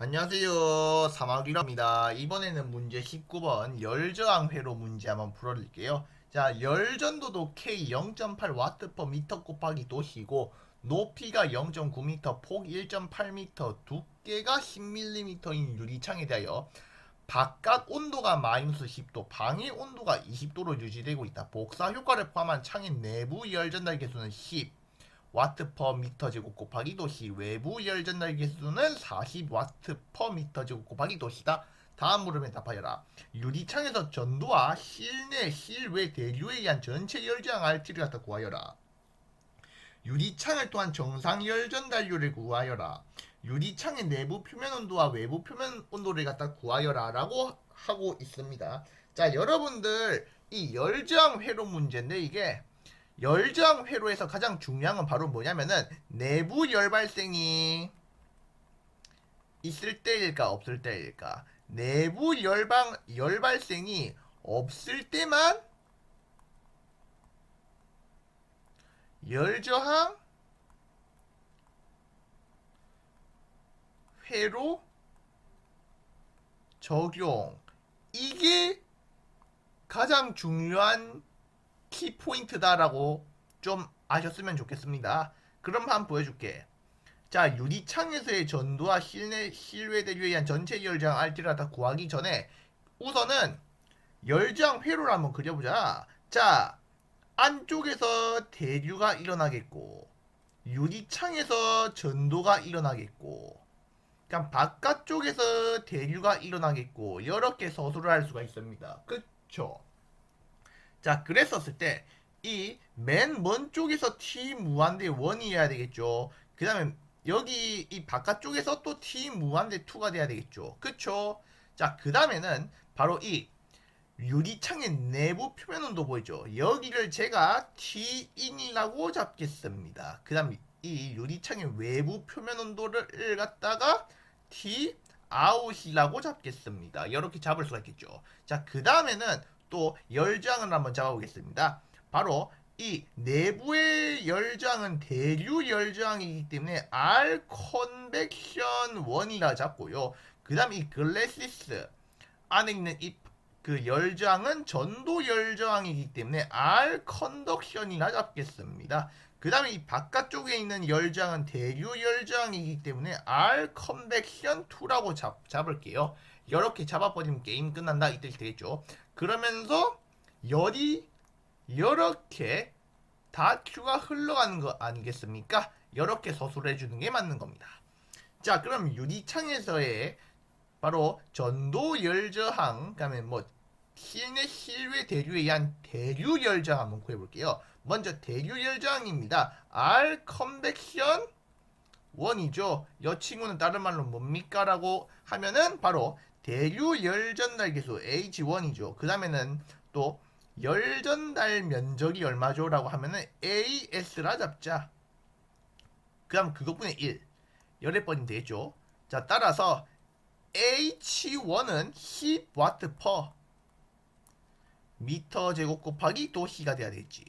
안녕하세요. 사마귀랍니다. 이번에는 문제 19번 열저항 회로 문제 한번 풀어드릴게요. 자, 열전도도 K 0.8W per 미터 곱하기 도시고 높이가 0.9m, 폭 1.8m, 두께가 10mm인 유리창에 대하여 바깥 온도가 마이너스 10도, 방해 온도가 20도로 유지되고 있다. 복사 효과를 포함한 창의 내부 열 전달 개수는 10. 와트 퍼 미터 제곱 곱하기 도시 외부 열 전달 개수는 40 와트 퍼 미터 제곱 곱하기 도시다. 다음 물음에 답하여라. 유리창에서 전도와 실내 실외 대류에 의한 전체 열저항 RT를 갖다 구하여라. 유리창을 또한 정상 열 전달률을 구하여라. 유리창의 내부 표면 온도와 외부 표면 온도를 갖다 구하여라라고 하고 있습니다. 자, 여러분들 이 열저항 회로 문제인데 이게 열저항 회로에서 가장 중요한 건 바로 뭐냐면은 내부 열 발생이 있을 때일까 없을 때일까. 내부 열방 열 발생이 없을 때만 열저항 회로 적용. 이게 가장 중요한 키포인트다라고 좀 아셨으면 좋겠습니다. 그럼 한번 보여줄게. 자, 유리창에서의 전도와 실내 실외 대류에 의한 전체 열장 RT를 다 구하기 전에 우선은 열장 회로를 한번 그려보자. 자, 안쪽에서 대류가 일어나겠고 유리창에서 전도가 일어나겠고 그냥 바깥쪽에서 대류가 일어나겠고 이렇게 서술을 할 수가 있습니다. 그쵸? 자, 그랬었을 때 이 맨 먼 쪽에서 t 무한대 1이어야 되겠죠. 그 다음에 여기 이 바깥쪽에서 또 t 무한대 2가 돼야 되겠죠. 그쵸? 자, 그 다음에는 바로 이 유리창의 내부 표면 온도 보이죠? 여기를 제가 T인이라고 잡겠습니다. 그 다음 이 유리창의 외부 표면 온도를 갖다가 T 아웃이라고 잡겠습니다. 이렇게 잡을 수가 있겠죠. 자, 그 다음에는 또 열장을 한번 잡아보겠습니다. 바로 이 내부의 열장은 대류 열장이기 때문에 R 컨벡션 1이라 잡고요. 그 다음 이 글래시스 안에 있는 이 그 열장은 전도 열장이기 때문에 R 컨덕션이라 잡겠습니다. 그 다음에 이 바깥쪽에 있는 열장은 대류 열장이기 때문에 R 컨벡션 2라고 잡, 잡을게요. 이렇게 잡아버리면 게임 끝난다 이 뜻이 되겠죠. 그러면서 열이 이렇게 다 Q가 흘러가는 거 아니겠습니까? 이렇게 서술해 주는 게 맞는 겁니다. 자, 그럼 유리창에서의 바로 전도 열저항, 그다음에 뭐 실내 실외 대류에 의한 대류 열저항 한번 구해 볼게요. 먼저 대류 열저항입니다. R 컨벡션 원이죠. 이 친구는 다른 말로 뭡니까? 라고 하면은 바로 대류 열전달 계수 H1이죠. 그 다음에는 또 열전달 면적이 얼마죠? 라고 하면은 AS라 잡자. 그 다음 그것분의 1. 열의 번이 되겠죠. 자, 따라서 H1은 10W per 미터 제곱 곱하기 도시가 돼야 되겠지.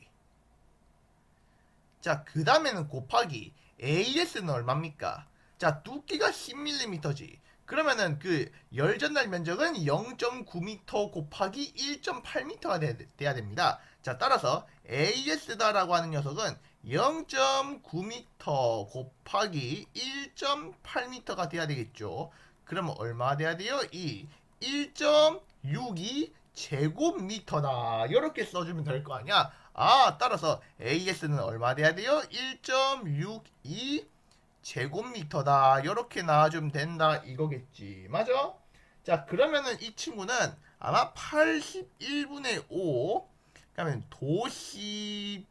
자, 그 다음에는 곱하기 AS는 얼마입니까? 자, 두께가 10mm지. 그러면은 그 열 전달 면적은 0.9m 곱하기 1.8m가 돼야 됩니다. 자, 따라서 AS다라고 하는 녀석은 0.9m 곱하기 1.8m가 돼야 되겠죠. 그러면 얼마 돼야 돼요? 이 1.62 제곱미터다. 이렇게 써주면 될 거 아니야? 아, 따라서 AS는 얼마 돼야 돼요? 1.62 제곱미터다. 이렇게 나와주면 된다. 이거겠지. 맞아? 자, 그러면은 이 친구는 아마 81분의 5. 그러면 도시를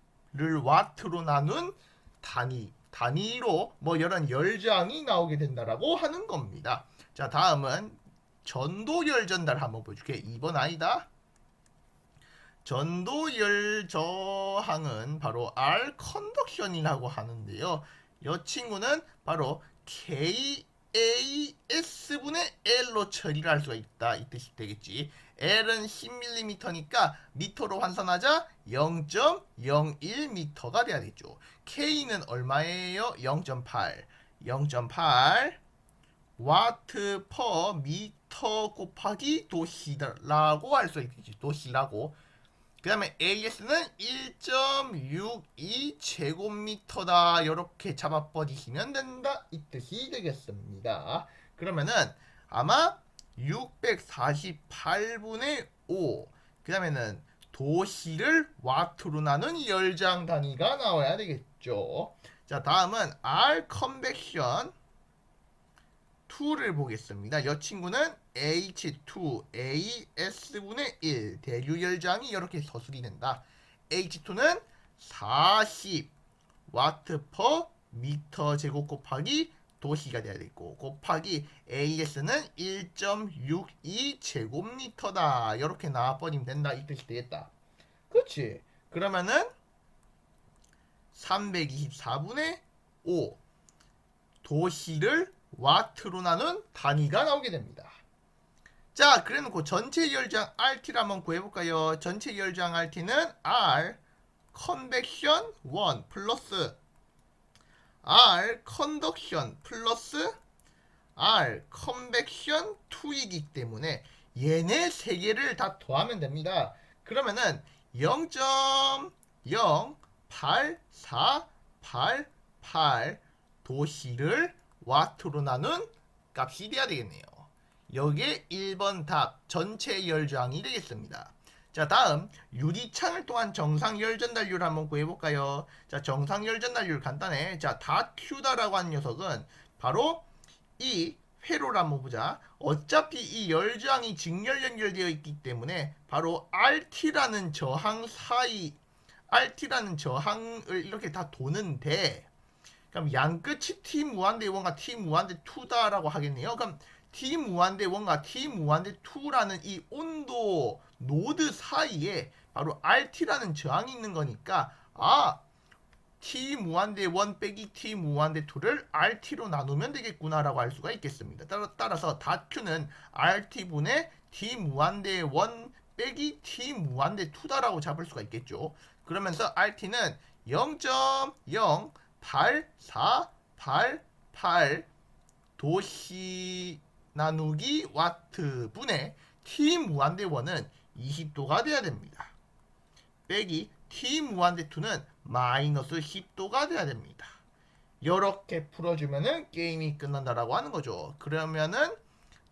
와트로 나눈 단위. 단위로 뭐 이런 열장이 나오게 된다라고 하는 겁니다. 자, 다음은 전도열 전달 한번 보여줄게. 2번 아니다. 전도열 저항은 바로 R 컨덕션이라고 하는데요. 이 친구는 바로 KAS분의 L로 처리를 할 수가 있다. 이 뜻이 되겠지. L은 10mm니까 미터로 환산하자 0.01m가 돼야 되죠. K는 얼마예요? 0.8. 0.8 와트 퍼 미터 곱하기 도시라고 할 수 있겠지. 도시라고. 그 다음에 AS는 1.62 제곱미터다. 이렇게 잡아버리시면 된다. 이 뜻이 되겠습니다. 그러면은 아마 648분의 5. 그 다음에는 도시를 와트로 나눈 열장 단위가 나와야 되겠죠. 자, 다음은 R 컨벡션 2를 보겠습니다. 이 친구는 H2AS분의 1 대류 열장이 이렇게 서술이 된다. H2는 40 와트 퍼 미터 제곱 곱하기 도시가 돼야 되고 곱하기 AS는 1.62 제곱미터다. 이렇게 나와버리면 된다. 이 뜻이 되겠다. 그렇지. 그러면은 324분의 5 도시를 와트로 나눈 단위가 나오게 됩니다. 자, 그래 놓고 전체 열장 RT를 한번 구해볼까요? 전체 열장 RT는 R 컨벡션 1 플러스 R 컨덕션 플러스 R 컨벡션 2이기 때문에 얘네 세 개를 다 더하면 됩니다. 그러면은 0.08488 도시를 와트로 나눈 값이 돼야 되겠네요. 여기에 1번 답 전체 열저항이 되겠습니다. 자 다음 유리창을 통한 정상 열전달률 한번 구해볼까요? 자 정상 열전달률 간단해. 자다 Q다라고 한 녀석은 바로 이 회로를 한번 보자. 어차피 이 열저항이 직렬 연결되어 있기 때문에 바로 RT라는 저항 사이 RT라는 저항을 이렇게 다 도는데 그럼 양끝이 T 무한대 1과 T 무한대 2다라고 하겠네요. 그럼 T 무한대 1과 T 무한대 2라는 이 온도 노드 사이에 바로 RT라는 저항이 있는 거니까 아 T 무한대 1 빼기 T 무한대 2를 RT로 나누면 되겠구나라고 할 수가 있겠습니다. 따라, 따라서 다큐는 RT분의 T 무한대 1 빼기 T 무한대 2다라고 잡을 수가 있겠죠. 그러면서 RT는 0.08488 도시 나누기 와트 분의 T 무한대 1은 20도가 돼야 됩니다. 빼기 T 무한대 2는 마이너스 10도가 돼야 됩니다. 이렇게 풀어주면은 게임이 끝난다라고 하는 거죠. 그러면은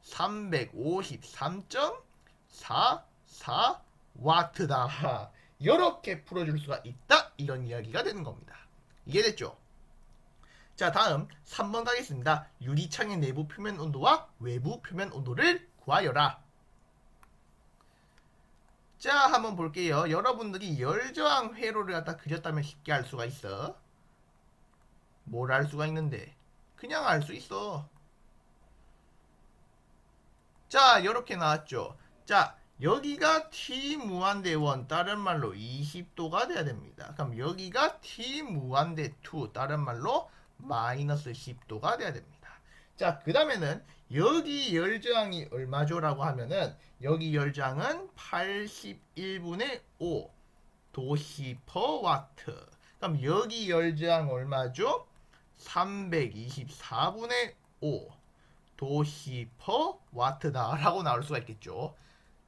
353.44 와트다. 이렇게 풀어줄 수가 있다. 이런 이야기가 되는 겁니다. 이해됐죠? 자, 다음 3번 가겠습니다. 유리창의 내부 표면 온도와 외부 표면 온도를 구하여라. 자, 한번 볼게요. 여러분들이 열저항 회로를 갖다 그렸다면 쉽게 알 수가 있어. 뭘 알 수가 있는데? 그냥 알 수 있어. 자, 이렇게 나왔죠. 자, 여기가 T 무한대 1 다른 말로 20도가 돼야 됩니다. 그럼 여기가 T 무한대 2 다른 말로 마이너스 10도가 돼야 됩니다. 자, 그 다음에는 여기 열저항이 얼마죠 라고 하면은 여기 열장은 81분의 5 도시 퍼 와트. 그럼 여기 열저항 얼마죠? 324분의 5 도시 퍼 와트다라고 나올 수가 있겠죠.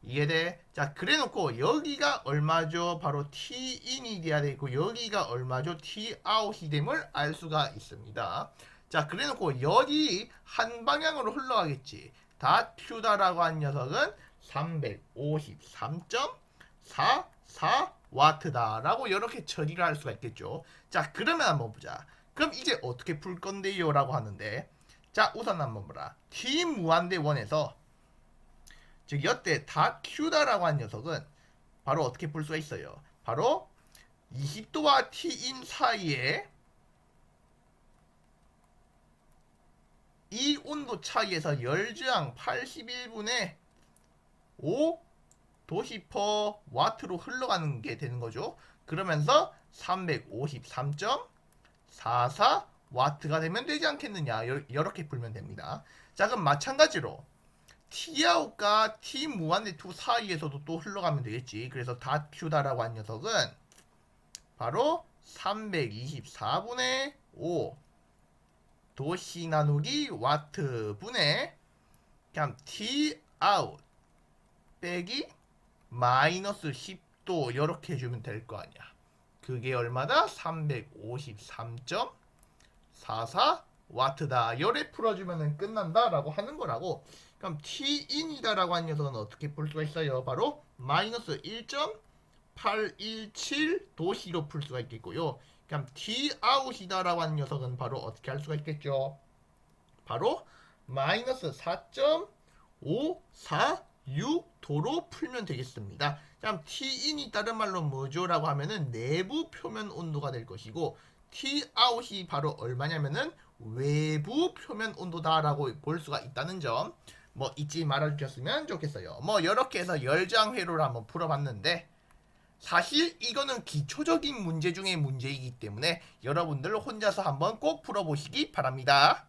이해돼? 자, 그래 놓고 여기가 얼마죠? 바로 T인이 돼야 되고 여기가 얼마죠? T아웃이 됨을 알 수가 있습니다. 자, 그래 놓고 여기 한 방향으로 흘러가겠지. 다 Q다라고 한 녀석은 353.44 와트다라고 이렇게 처리를 할 수가 있겠죠. 자, 그러면 한번 보자. 그럼 이제 어떻게 풀 건데요? 라고 하는데 자, 우선 한번 보라. T 무한대 원에서 즉 여태 다 Q다라고 한 녀석은 바로 어떻게 풀 수가 있어요? 바로 20도와 T인 사이에 이 온도 차이에서 열저항 81분의 5 도시퍼 와트로 흘러가는 게 되는 거죠. 그러면서 353.44 와트가 되면 되지 않겠느냐. 이렇게 풀면 됩니다. 자, 그럼 마찬가지로 T아웃과 T 무한대 2 사이에서도 또 흘러가면 되겠지. 그래서 다 Q다라고 한 녀석은 바로 324분의 5 도시 나누기 와트 분의 그냥 T 아웃 빼기 마이너스 10도 이렇게 해주면 될 거 아니야. 그게 얼마다? 353.44 와트다. 열에 풀어주면 끝난다라고 하는 거라고. 그럼 T인이다라고 하는 녀석은 어떻게 풀 수가 있어요? 바로 마이너스 1.817 도시로 풀 수가 있겠고요. 그럼 T아웃이다라고 하는 녀석은 바로 어떻게 할 수가 있겠죠? 바로 마이너스 4.546 도로 풀면 되겠습니다. 그럼 T인이 다른 말로 뭐죠? 라고 하면은 내부 표면 온도가 될 것이고 T아웃이 바로 얼마냐면은 외부 표면 온도다라고 볼 수가 있다는 점 뭐 잊지 말아 주셨으면 좋겠어요. 뭐 이렇게 해서 열장 회로를 한번 풀어봤는데 사실 이거는 기초적인 문제 중의 문제이기 때문에 여러분들 혼자서 한번 꼭 풀어보시기 바랍니다.